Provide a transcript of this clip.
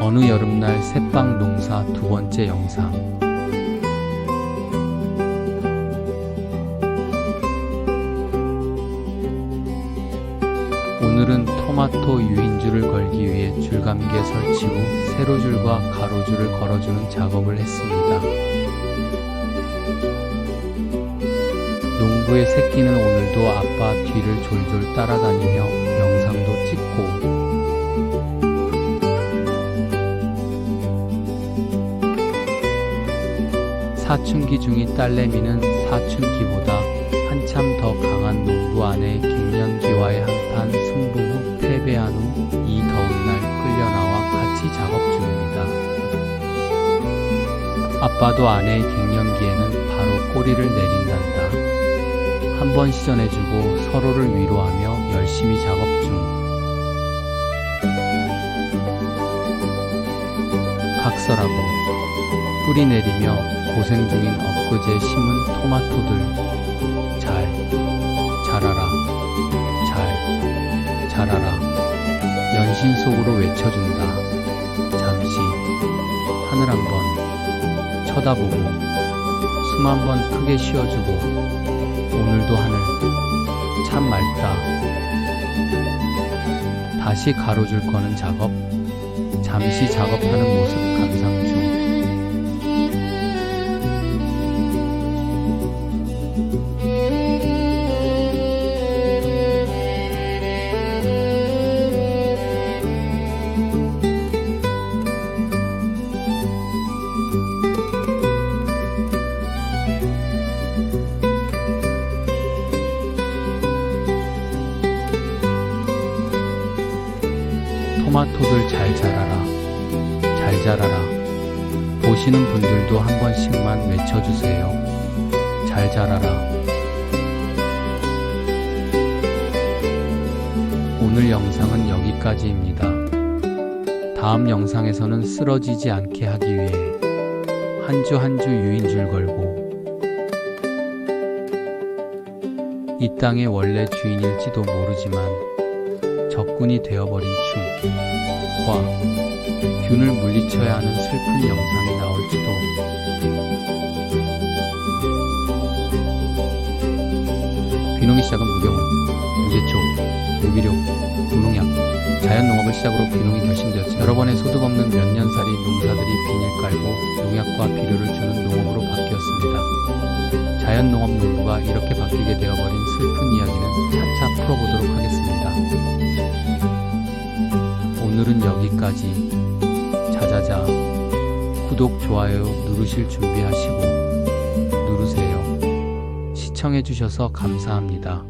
어느 여름날 새빵 농사 두 번째 영상. 오늘은 토마토 유인줄을 걸기 위해 줄감개 설치 후 세로줄과 가로줄을 걸어주는 작업을 했습니다. 농부의 새끼는 오늘도 아빠 뒤를 졸졸 따라다니며 영상도 찍고 사춘기 중인 딸내미는 사춘기보다 한참 더 강한 농부 아내 갱년기와의 한판 승부 후 패배한 후 이 더운 날 끌려나와 같이 작업 중입니다. 아빠도 아내의 갱년기에는 바로 꼬리를 내린단다. 한 번 시전해주고 서로를 위로하며 열심히 작업 중. 각설하고 뿌리 내리며 고생 중인 엊그제 심은 토마토들. 잘 자라라. 잘 자라라. 연신 속으로 외쳐준다. 잠시 하늘 한번 쳐다보고 숨 한 번 크게 쉬어주고 오늘도 하늘 참 맑다. 다시 가로줄 거는 작업. 잠시 작업하는 모습 감상 중 토마토들 잘 자라라. 잘 자라라. 보시는 분들도 한 번씩만 외쳐주세요. 잘 자라라. 오늘 영상은 여기까지입니다. 다음 영상에서는 쓰러지지 않게 하기 위해 한 주 한 주 유인줄 걸고 이 땅의 원래 주인일지도 모르지만 적군이 되어버린 춤 과 균을 물리쳐야 하는 슬픈 영상이 나올지도 귀농의 시작은 무경운, 무제초, 무비료, 무농약, 자연농업을 시작으로 귀농이 결심되었지 여러 번의 소득 없는 몇 년살이 농사들이 비닐 깔고 농약과 비료를 주는 농업으로 바뀌었습니다. 자연농업 농부가 이렇게 바뀌게 되어버린 슬픈 이야기 오늘은 여기까지. 자자자. 구독, 좋아요 누르실 준비하시고 누르세요. 시청해주셔서 감사합니다.